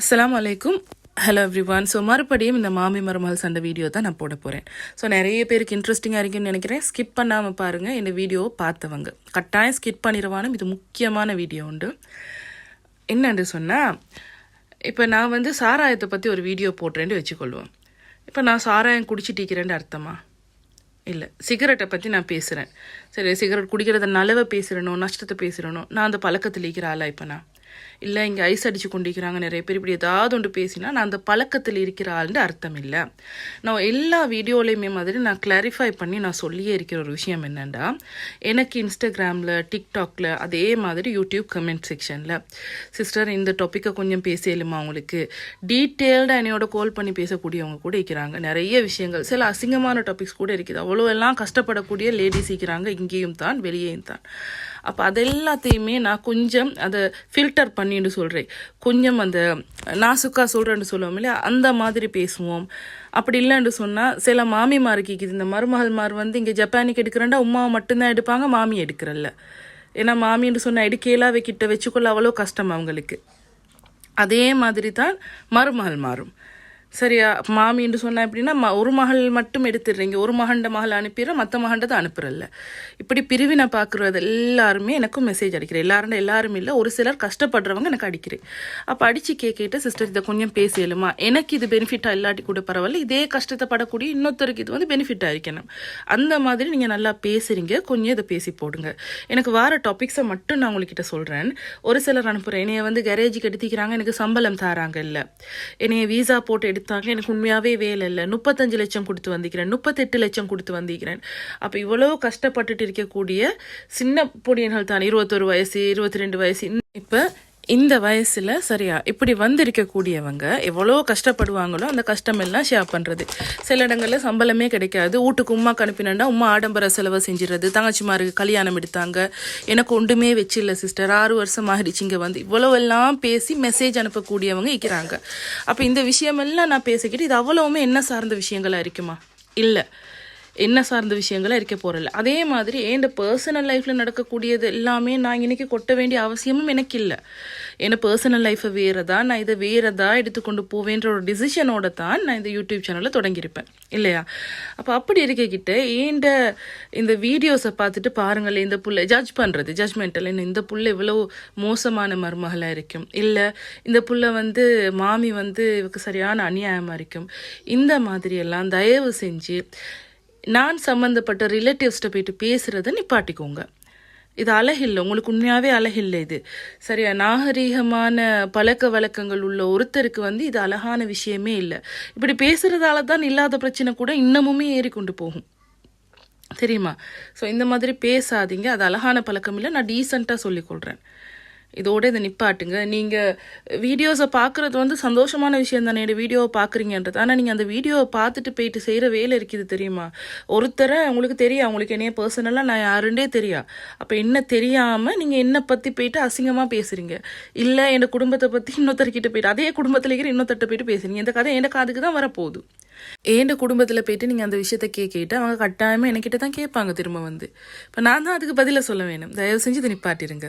அஸ்லாம் வலைக்கும் hello everyone so மறுபடியும் இந்த மாமி மருமகள் சண்டை வீடியோ தான் நான் போட போகிறேன் ஸோ நிறைய பேருக்கு இன்ட்ரெஸ்டிங்காக இருக்குன்னு நினைக்கிறேன். ஸ்கிப் பண்ணாமல் பாருங்கள் இந்த வீடியோவை பார்த்தவங்க. கட்டாயம் ஸ்கிப் பண்ணிடுவானும். இது முக்கியமான வீடியோ உண்டு. என்னென்று சொன்னால் இப்போ நான் வந்து சாராயத்தை பற்றி ஒரு வீடியோ போடுறேன்னு வச்சுக்கொள்வோம். இப்போ நான் சாராயம் குடிச்சிட்டிக்கிறேன்னு அர்த்தமா? இல்லை. சிகரெட்டை பற்றி நான் பேசுகிறேன் சரி சிகரெட் குடிக்கிறத நல்லவை பேசுகிறனோ நஷ்டத்தை பேசுகிறனோ நான் அந்த பழக்கத்தில் இருக்கிற ஆளா இப்போ நான்? இல்லை இங்கே ஐஸ் அடித்து கொண்டிருக்கிறாங்க நிறைய பேர். இப்படி ஏதாவது ஒன்று பேசினா நான் அந்த பழக்கத்தில் இருக்கிறாள்னு அர்த்தம் இல்லை நான் எல்லா வீடியோலையுமே மாதிரி நான் கிளாரிஃபை பண்ணி நான் சொல்லியே இருக்கிற ஒரு விஷயம் என்னென்னா எனக்கு இன்ஸ்டாகிராமில் டிக்டாக்ல அதே மாதிரி யூடியூப் கமெண்ட் செக்ஷனில் சிஸ்டர் இந்த டாப்பிக்கை கொஞ்சம் பேசலுமா உங்களுக்கு? டீட்டெயில்டாக என்னையோட கால் பண்ணி பேசக்கூடியவங்க கூட இருக்கிறாங்க. நிறைய விஷயங்கள் சில அசிங்கமான டாபிக்ஸ் கூட இருக்குது. அவ்வளோ எல்லாம் கஷ்டப்படக்கூடிய லேடிஸ் இருக்கிறாங்க. இங்கேயும் தான் வெளியேயும் தான். அப்போ அதெல்லாத்தையுமே நான் கொஞ்சம் அதை ஃபில்டர் பண்ணிட்டு சொல்கிறேன் கொஞ்சம் அந்த நாசுக்கா சொல்கிறேன்னு சொல்லுவோம் இல்லையா? அந்த மாதிரி பேசுவோம். அப்படி இல்லைன்னு சொன்னால் சில மாமிமாருக்கு இருக்குது இந்த மருமகள்மார் வந்து இங்கே ஜப்பானிக்கு எடுக்கிறேன்டா உமாவை மட்டும்தான் எடுப்பாங்க மாமி எடுக்கிறல்ல. ஏன்னா மாமின்னு சொன்ன எடுக்கையெல்லாம் வைக்கிட்ட வச்சுக்கொள்ள அவ்வளோ கஷ்டம் அவங்களுக்கு. அதே மாதிரி தான் மருமகள் மாறும் சரியா மாமின்னு சொன்னால் எப்படின்னா ம- ஒரு மகள் மட்டும் எடுத்துடுறீங்க. ஒரு மகண்ட மகள் அனுப்பிடுற மற்ற மகண்டதை அனுப்புறல்ல. இப்படி பிரிவினை பார்க்குறது எல்லாருமே எனக்கும் மெசேஜ் அடிக்கிறேன். எல்லாரும் எல்லாரும் இல்லை. ஒரு சிலர் கஷ்டப்படுறவங்க எனக்கு அடிக்கிறேன். அப்போ அடித்து கேட்கிட்டு சிஸ்டர் இதை கொஞ்சம் பேசலுமா எனக்கு இது பெனிஃபிட்டாக இல்லாட்டி கூட பரவாயில்ல. இதே கஷ்டத்தை படக்கூடிய இன்னொருத்தருக்கு இது வந்து பெனிஃபிட்டாக இருக்கணும். அந்த மாதிரி நீங்கள் நல்லா பேசுகிறீங்க கொஞ்சம் இதை பேசி போடுங்க. எனக்கு வார டாபிக்ஸை மட்டும் நான் உங்கள்கிட்ட சொல்கிறேன் ஒரு சிலர் அனுப்புகிறேன் என்னைய வந்து கேரேஜுக்கு எடுத்திக்கிறாங்க. எனக்கு சம்பளம் தராங்க இல்லை என்னைய வீசா போட்டு எடுத்தாங்க. எனக்கு உண்மையாகவே வேலை இல்லை. முப்பத்தஞ்சு லட்சம் கொடுத்து வந்திக்கிறேன். முப்பத்தெட்டு லட்சம் கொடுத்து வந்திக்கிறேன். அப்போ இவ்வளோ கஷ்டப்பட்டுட்டு இருக்கக்கூடிய சின்ன பொடியன்கள் தான் இருபத்தொரு வயசு இருபத்தி ரெண்டு வயசு இப்போ இந்த வயசுல சரியா இப்படி வந்திருக்கக்கூடியவங்க எவ்வளோ கஷ்டப்படுவாங்களோ அந்த கஷ்டம் எல்லாம் ஷேர் பண்றது. சில இடங்கள்ல சம்பளமே கிடைக்காது வீட்டுக்கு உமா அனுப்பினா உமா ஆடம்பர செலவை செஞ்சிடறது தங்கச்சிமாருக்கு கல்யாணம் எடுத்தாங்க எனக்கு ஒன்றுமே வச்சில்ல சிஸ்டர் ஆறு வருஷம் ஆகிடுச்சு இங்கே வந்து. இவ்வளோ எல்லாம் பேசி மெசேஜ் அனுப்பக்கூடியவங்க இருக்கிறாங்க. அப்போ இந்த விஷயமெல்லாம் நான் பேசிக்கிட்டு இது அவ்வளவுமே என்ன சார்ந்த விஷயங்களா இருக்குமா? இல்லை. என்ன சார்ந்த விஷயங்களை இருக்க போறல அதே மாதிரி என் பர்சனல் லைஃப்பில் நடக்கக்கூடியது எல்லாமே நான் இன்றைக்கி கொட்ட வேண்டிய அவசியமும் எனக்கு இல்லை. என் பர்சனல் லைஃப்பை வேறதா நான் இதை வேறதா எடுத்துக்கொண்டு போவேன்ற ஒரு டிசிஷனோட தான் நான் இந்த யூடியூப் சேனலை தொடங்கியிருப்பேன். இல்லையா? அப்போ அப்படி இருக்கக்கிட்ட ஏண்ட இந்த வீடியோஸை பார்த்துட்டு பாருங்களேன் இந்த புள்ள ஜட்ஜ் பண்ணுறது ஜட்ஜ்மெண்டல் இந்த புள்ள இவ்வளோ மோசமான மருமகளாக இருக்கும். இல்லை இந்த புள்ள வந்து மாமி வந்து இவக்கு சரியான அநியாயமாக இருக்கும். இந்த மாதிரியெல்லாம் தயவு செஞ்சு நான் சம்மந்தப்பட்ட ரிலேட்டிவ்ஸ்கிட்ட போயிட்டு பேசுகிறத நிப்பாட்டிக்கோங்க. இது அழகில்லை உங்களுக்கு உண்மையாகவே அழகில்லை இது. சரியா நாகரீகமான பழக்க வழக்கங்கள் உள்ள ஒருத்தருக்கு வந்து இது அழகான விஷயமே இல்லை. இப்படி பேசுகிறதால தான் இல்லாத பிரச்சனை கூட இன்னமுமே ஏறி கொண்டு போகும். தெரியுமா? ஸோ இந்த மாதிரி பேசாதீங்க. அது அழகான பழக்கம் இல்லை. நான் டீசெண்டாக சொல்லிக்கொள்கிறேன் இதோட இதை நிப்பாட்டுங்க. நீங்கள் வீடியோஸை பார்க்குறது வந்து சந்தோஷமான விஷயம் தானே. வீடியோவை பார்க்குறீங்கன்றது. ஆனால் நீங்கள் அந்த வீடியோவை பார்த்துட்டு போயிட்டு செய்கிற வேலை இருக்குது தெரியுமா? ஒருத்தரை உங்களுக்கு தெரியும் அவங்களுக்கு என்னைய பர்சனலாக நான் யாருண்டே தெரியா? அப்போ என்ன தெரியாமல் நீங்கள் என்னை பற்றி போயிட்டு அசிங்கமாக பேசுகிறீங்க இல்லை என் குடும்பத்தை பற்றி இன்னொருத்தர்கிட்ட போயிட்டு அதே குடும்பத்தில் இருக்கிற இன்னொருத்தர்கிட்ட போயிட்டு பேசுறீங்க. இந்த கதை என் காதுக்கு தான் வரப்போகுது. ஏண்ட குடும்பத்தில் போயிட்டு நீங்கள் அந்த விஷயத்த கேட்கிட்டு அவங்க கட்டாயமாக என்கிட்ட தான் கேட்பாங்க திரும்ப வந்து. இப்போ நான் தான் அதுக்கு பதிலை சொல்ல வேணும். தயவு செஞ்சு இதை நிப்பாட்டிருங்க.